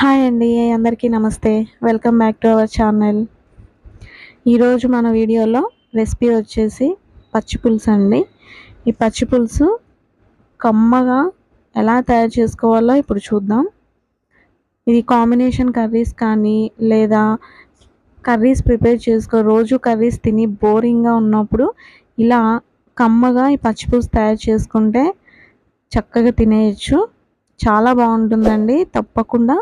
Hi అండి అందరికీ నమస్తే. Welcome back to our channel ఈరోజు మన వీడియోలో రెసిపీ వచ్చేసి పచ్చి పులుసు అండి. ఈ పచ్చి పులుసు కమ్మగా ఎలా తయారు చేసుకోవాలో ఇప్పుడు చూద్దాం. ఇది కాంబినేషన్ కర్రీస్ కానీ లేదా కర్రీస్ ప్రిపేర్ చేసుకో రోజు కర్రీస్ తిని బోరింగ్గా ఉన్నప్పుడు ఇలా కమ్మగా ఈ పచ్చి పులుసు తయారు చేసుకుంటే చక్కగా తినేయచ్చు. చాలా బాగుంటుందండి తప్పకుండా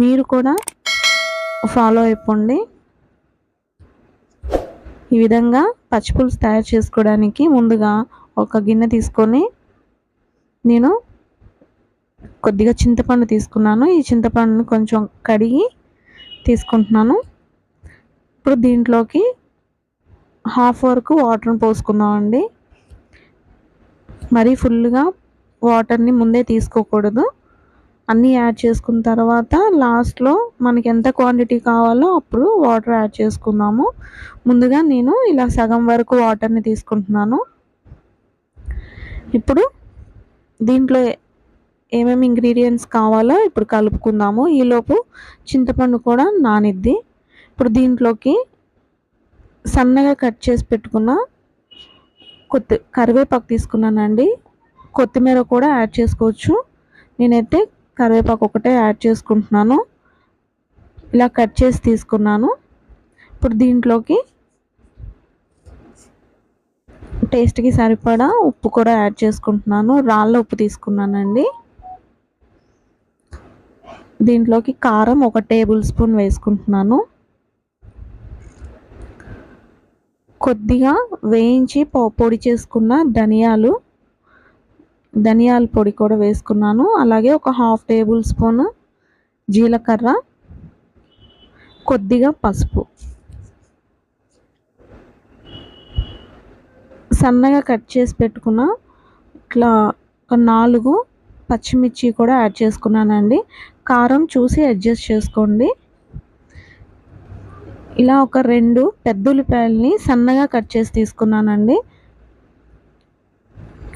మీరు కూడా ఫాలో అయిపోండి. ఈ విధంగా పచ్చిపులుసు తయారు చేసుకోవడానికి ముందుగా ఒక గిన్నె తీసుకొని నేను కొద్దిగా చింతపండు తీసుకున్నాను. ఈ చింతపండుని కొంచెం కడిగి తీసుకుంటున్నాను. ఇప్పుడు దీంట్లోకి హాఫ్ వరకు వాటర్ని పోసుకుందామండి. మరీ ఫుల్గా వాటర్ని ముందే తీసుకోకూడదు. అన్నీ యాడ్ చేసుకున్న తర్వాత లాస్ట్లో మనకి ఎంత క్వాంటిటీ కావాలో అప్పుడు వాటర్ యాడ్ చేసుకుందాము. ముందుగా నేను ఇలా సగం వరకు వాటర్ని తీసుకుంటున్నాను. ఇప్పుడు దీంట్లో ఏమేమి ఇంగ్రీడియంట్స్ కావాలో ఇప్పుడు కలుపుకుందాము. ఈలోపు చింతపండు కూడా నానిద్ది. ఇప్పుడు దీంట్లోకి సన్నగా కట్ చేసి పెట్టుకున్న కొత్తి కరివేపాకు తీసుకున్నానండి. కొత్తిమీర కూడా యాడ్ చేసుకోవచ్చు. నేనైతే కరివేపాకు ఒకటే యాడ్ చేసుకుంటున్నాను. ఇలా కట్ చేసి తీసుకున్నాను. ఇప్పుడు దీంట్లోకి టేస్ట్కి సరిపడా ఉప్పు కూడా యాడ్ చేసుకుంటున్నాను. రాళ్ళ ఉప్పు తీసుకున్నానండి. దీంట్లోకి కారం ఒక టేబుల్ స్పూన్ వేసుకుంటున్నాను. కొద్దిగా వేయించి పొడి చేసుకున్న ధనియాలు ధనియాల పొడి కూడా వేసుకున్నాను. అలాగే ఒక హాఫ్ టేబుల్ స్పూన్ జీలకర్ర కొద్దిగా పసుపు. సన్నగా కట్ చేసి పెట్టుకున్న ఇట్లా ఒక నాలుగు పచ్చిమిర్చి కూడా యాడ్ చేసుకున్నానండి. కారం చూసి అడ్జస్ట్ చేసుకోండి. ఇలా ఒక రెండు పెద్ద ఉల్లిపాయలని సన్నగా కట్ చేసి తీసుకున్నానండి.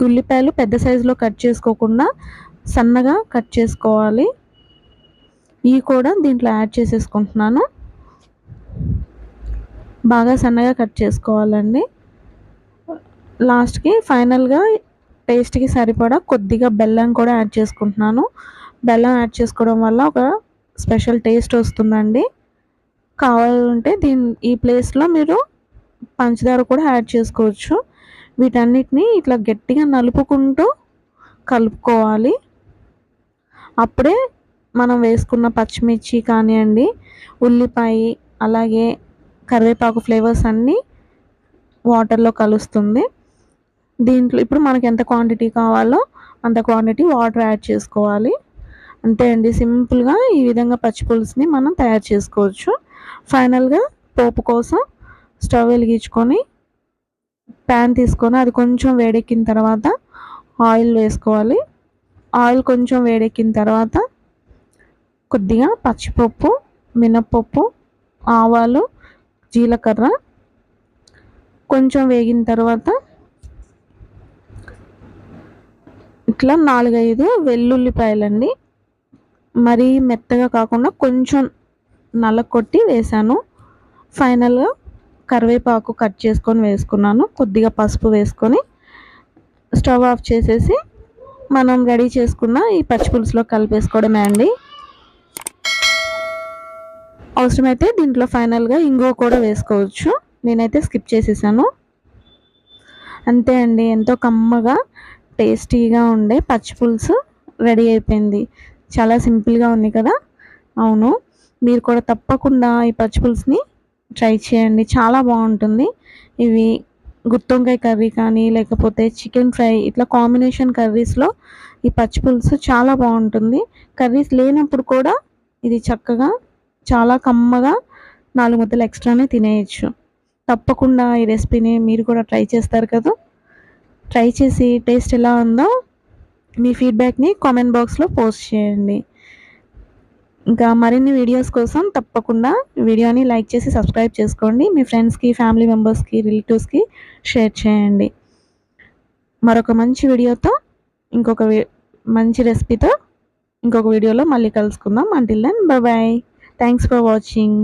ఉల్లిపాయలు పెద్ద సైజులో కట్ చేసుకోకుండా సన్నగా కట్ చేసుకోవాలి. ఇవి కూడా దీంట్లో యాడ్ చేసేసుకుంటున్నాను. బాగా సన్నగా కట్ చేసుకోవాలండి. లాస్ట్కి ఫైనల్గా టేస్ట్కి సరిపడా కొద్దిగా బెల్లం కూడా యాడ్ చేసుకుంటున్నాను. బెల్లం యాడ్ చేసుకోవడం వల్ల ఒక స్పెషల్ టేస్ట్ వస్తుందండి. కావాలంటే దీని ఈ ప్లేస్లో మీరు పంచదార కూడా యాడ్ చేసుకోవచ్చు. వీటన్నిటిని ఇట్లా గట్టిగా నలుపుకుంటూ కలుపుకోవాలి. అప్పుడే మనం వేసుకున్న పచ్చిమిర్చి కానివ్వండి ఉల్లిపాయ అలాగే కరివేపాకు ఫ్లేవర్స్ అన్నీ వాటర్లో కలుస్తుంది. దీంట్లో ఇప్పుడు మనకి ఎంత క్వాంటిటీ కావాలో అంత క్వాంటిటీ వాటర్ యాడ్ చేసుకోవాలి. అంతే అండి సింపుల్గా ఈ విధంగా పచ్చి పులుసుని మనం తయారు చేసుకోవచ్చు. ఫైనల్గా పోపు కోసం స్టవ్ వెలిగించుకొని ప్యాన్ తీసుకొని అది కొంచెం వేడెక్కిన తర్వాత ఆయిల్ వేసుకోవాలి. ఆయిల్ కొంచెం వేడెక్కిన తర్వాత కొద్దిగా పచ్చిపప్పు మినప్పప్పు ఆవాలు జీలకర్ర కొంచెం వేగిన తర్వాత ఇట్లా నాలుగైదు వెల్లుల్లిపాయలండి. మరీ మెత్తగా కాకుండా కొంచెం నల్ల కొట్టి వేసాను ఫైనల్గా కరివేపాకు కట్ చేసుకొని వేసుకున్నాను. కొద్దిగా పసుపు వేసుకొని స్టవ్ ఆఫ్ చేసేసి మనం రెడీ చేసుకున్న ఈ పచ్చి పులుసులో కలిపేసుకోవడమే అండి. అవసరమైతే దీంట్లో ఫైనల్గా ఇంగువ కూడా వేసుకోవచ్చు. నేనైతే స్కిప్ చేసేసాను. అంతే అండి ఎంతో కమ్మగా టేస్టీగా ఉండే పచ్చి పులుసు రెడీ అయిపోయింది. చాలా సింపుల్గా ఉంది కదా? అవును. మీరు కూడా తప్పకుండా ఈ పచ్చి పులుసుని ట్రై చేయండి. చాలా బాగుంటుంది. ఇవి గుత్తొంకాయ కర్రీ కానీ లేకపోతే చికెన్ ఫ్రై ఇట్లా కాంబినేషన్ కర్రీస్లో ఈ పచ్చి పులుసు చాలా బాగుంటుంది. కర్రీస్ లేనప్పుడు కూడా ఇది చక్కగా చాలా కమ్మగా నాలుగు ముద్దలు ఎక్స్ట్రానే తినేయచ్చు. తప్పకుండా ఈ రెసిపీని మీరు కూడా ట్రై చేస్తారు కదా. ట్రై చేసి టేస్ట్ ఎలా ఉందో మీ ఫీడ్బ్యాక్ని కామెంట్ బాక్స్లో పోస్ట్ చేయండి. ఇంకా మరిన్ని వీడియోస్ కోసం తప్పకుండా వీడియోని లైక్ చేసి సబ్స్క్రైబ్ చేసుకోండి. మీ ఫ్రెండ్స్కి ఫ్యామిలీ మెంబర్స్కి రిలేటివ్స్కి షేర్ చేయండి. మరొక మంచి వీడియోతో ఇంకొక మంచి రెసిపీతో ఇంకొక వీడియోలో మళ్ళీ కలుసుకుందాం. Until then bye thanks for watching